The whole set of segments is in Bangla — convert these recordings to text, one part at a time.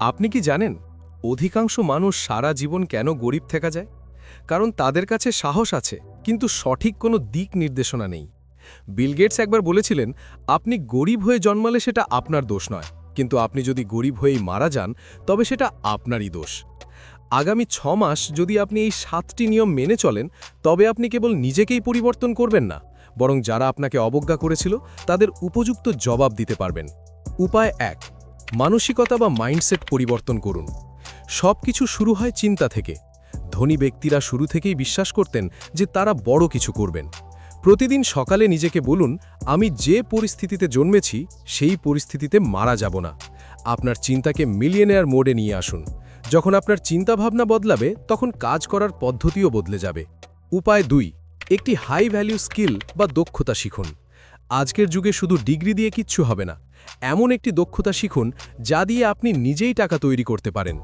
আপনি কি জানেন, অধিকাংশ মানুষ সারা জীবন কেন গরিব থেকে যায়? কারণ তাদের কাছে সাহস আছে, কিন্তু সঠিক কোনো দিক নির্দেশনা নেই। বিল গেটস একবার বলেছিলেন, আপনি গরিব হয়ে জন্মালে সেটা আপনার দোষ নয়, কিন্তু আপনি যদি গরিব হয়েই মারা যান, তবে সেটা আপনারই দোষ। আগামী ছ মাস যদি আপনি এই সাতটি নিয়ম মেনে চলেন, তবে আপনি কেবল নিজেকেই পরিবর্তন করবেন না, বরং যারা আপনাকে অবজ্ঞা করেছিল, তাদের উপযুক্ত জবাব দিতে পারবেন। উপায় এক মানসিকতা বা মাইন্ডসেট পরিবর্তন করুন। সব কিছু শুরু হয় চিন্তা থেকে। ধনী ব্যক্তিরা শুরু থেকেই বিশ্বাস করতেন যে তারা বড় কিছু করবেন। প্রতিদিন সকালে নিজেকে বলুন, আমি যে পরিস্থিতিতে জন্মেছি, সেই পরিস্থিতিতে মারা যাব না। আপনার চিন্তাকে মিলিয়নেয়ার মোডে নিয়ে আসুন। যখন আপনার চিন্তাভাবনা বদলাবে, তখন কাজ করার পদ্ধতিও বদলে যাবে। উপায় দুই, একটি হাই ভ্যালু স্কিল বা দক্ষতা শিখুন। আজকের যুগে শুধু ডিগ্রি দিয়ে কিচ্ছু হবে না, এমন একটি দক্ষতা শিখুন যা দিয়ে আপনি নিজেই টাকা তৈরি করতে পারেন।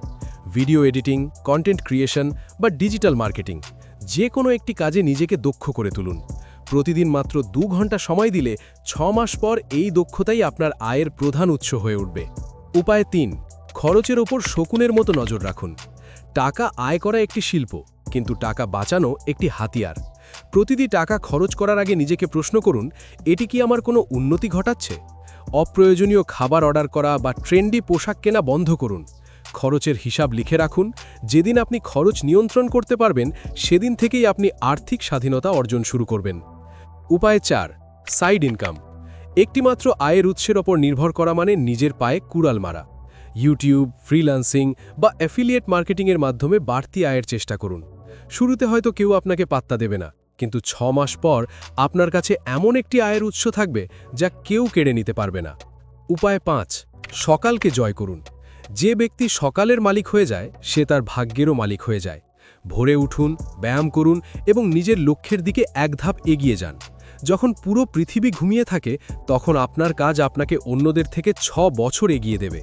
ভিডিও এডিটিং, কন্টেন্ট ক্রিয়েশন বা ডিজিটাল মার্কেটিং, যে কোনো একটি কাজে নিজেকে দক্ষ করে তুলুন। প্রতিদিন মাত্র দু ঘণ্টা সময় দিলে ছ মাস পর এই দক্ষতাই আপনার আয়ের প্রধান উৎস হয়ে উঠবে। উপায় তিন, খরচের ওপর শকুনের মতো নজর রাখুন। টাকা আয় করা একটি শিল্প, কিন্তু টাকা বাঁচানো একটি হাতিয়ার। প্রতিটি টাকা খরচ করার আগে নিজেকে প্রশ্ন করুন, এটি কি আমার কোনো উন্নতি ঘটাচ্ছে? অপ্রয়োজনীয় খাবার অর্ডার করা বা ট্রেন্ডি পোশাক কেনা বন্ধ করুন। খরচের হিসাব লিখে রাখুন, যেদিন আপনি খরচ নিয়ন্ত্রণ করতে পারবেন, সেদিন থেকেই আপনি আর্থিক স্বাধীনতা অর্জন শুরু করবেন। উপায় চার, সাইড ইনকাম। একটিমাত্র আয়ের উৎসের ওপর নির্ভর করা মানে নিজের পায়ে কুড়াল মারা। ইউটিউব, ফ্রিল্যান্সিং বা অ্যাফিলিয়েট মার্কেটিংয়ের মাধ্যমে বাড়তি আয়ের চেষ্টা করুন। শুরুতে হয়তো কেউ আপনাকে পাত্তা দেবে না, কিন্তু ছ মাস পর আপনার কাছে এমন একটি আয়ের উৎস থাকবে যা কেউ কেড়ে নিতে পারবে না। উপায় পাঁচ, সকালকে জয় করুন। যে ব্যক্তি সকালের মালিক হয়ে যায়, সে তার ভাগ্যেরও মালিক হয়ে যায়। ভোরে উঠুন, ব্যায়াম করুন এবং নিজের লক্ষ্যের দিকে এক ধাপ এগিয়ে যান। যখন পুরো পৃথিবী ঘুমিয়ে থাকে, তখন আপনার কাজ আপনাকে অন্যদের থেকে ছ বছর এগিয়ে দেবে।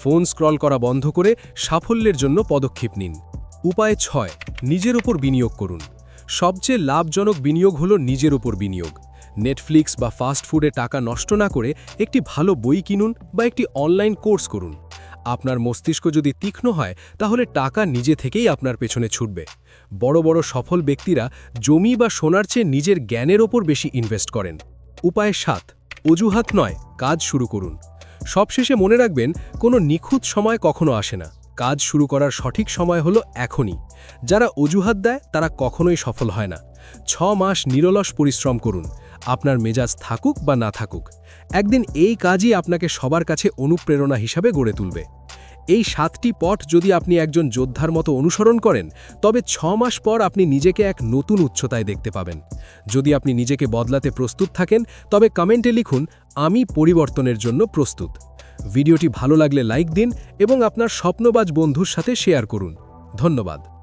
ফোন স্ক্রল করা বন্ধ করে সাফল্যের জন্য পদক্ষেপ নিন। উপায় ছয়, নিজের ওপর বিনিয়োগ করুন। সবচেয়ে লাভজনক বিনিয়োগ হল নিজের ওপর বিনিয়োগ। নেটফ্লিক্স বা ফাস্ট ফুডে টাকা নষ্ট না করে একটি ভালো বই কিনুন বা একটি অনলাইন কোর্স করুন। আপনার মস্তিষ্ক যদি তীক্ষ্ণ হয়, তাহলে টাকা নিজে থেকেই আপনার পেছনে ছুটবে। বড় বড় সফল ব্যক্তিরা জমি বা সোনার চেয়ে নিজের জ্ঞানের ওপর বেশি ইনভেস্ট করেন। উপায় সাত, অজুহাত নয়, কাজ শুরু করুন। সবশেষে মনে রাখবেন, কোনো নিখুঁত সময় কখনো আসে না। কাজ শুরু করার সঠিক সময় হলো এখনই। যারা অজুহাত দেয়, তারা কখনোই সফল হয় না। ছ মাস নিরলস পরিশ্রম করুন। আপনার মেজাজ থাকুক বা না থাকুক, একদিন এই কাজই আপনাকে সবার কাছে অনুপ্রেরণা হিসাবে গড়ে তুলবে। এই সাতটি পথ যদি আপনি একজন যোদ্ধার মতো অনুসরণ করেন, তবে ছ মাস পর আপনি নিজেকে এক নতুন উচ্চতায় দেখতে পাবেন। যদি আপনি নিজেকে বদলাতে প্রস্তুত থাকেন, তবে কমেন্টে লিখুন, আমি পরিবর্তনের জন্য প্রস্তুত। ভিডিওটি ভালো লাগলে লাইক দিন এবং আপনার স্বপ্নবাজ বন্ধুর সাথে শেয়ার করুন। ধন্যবাদ।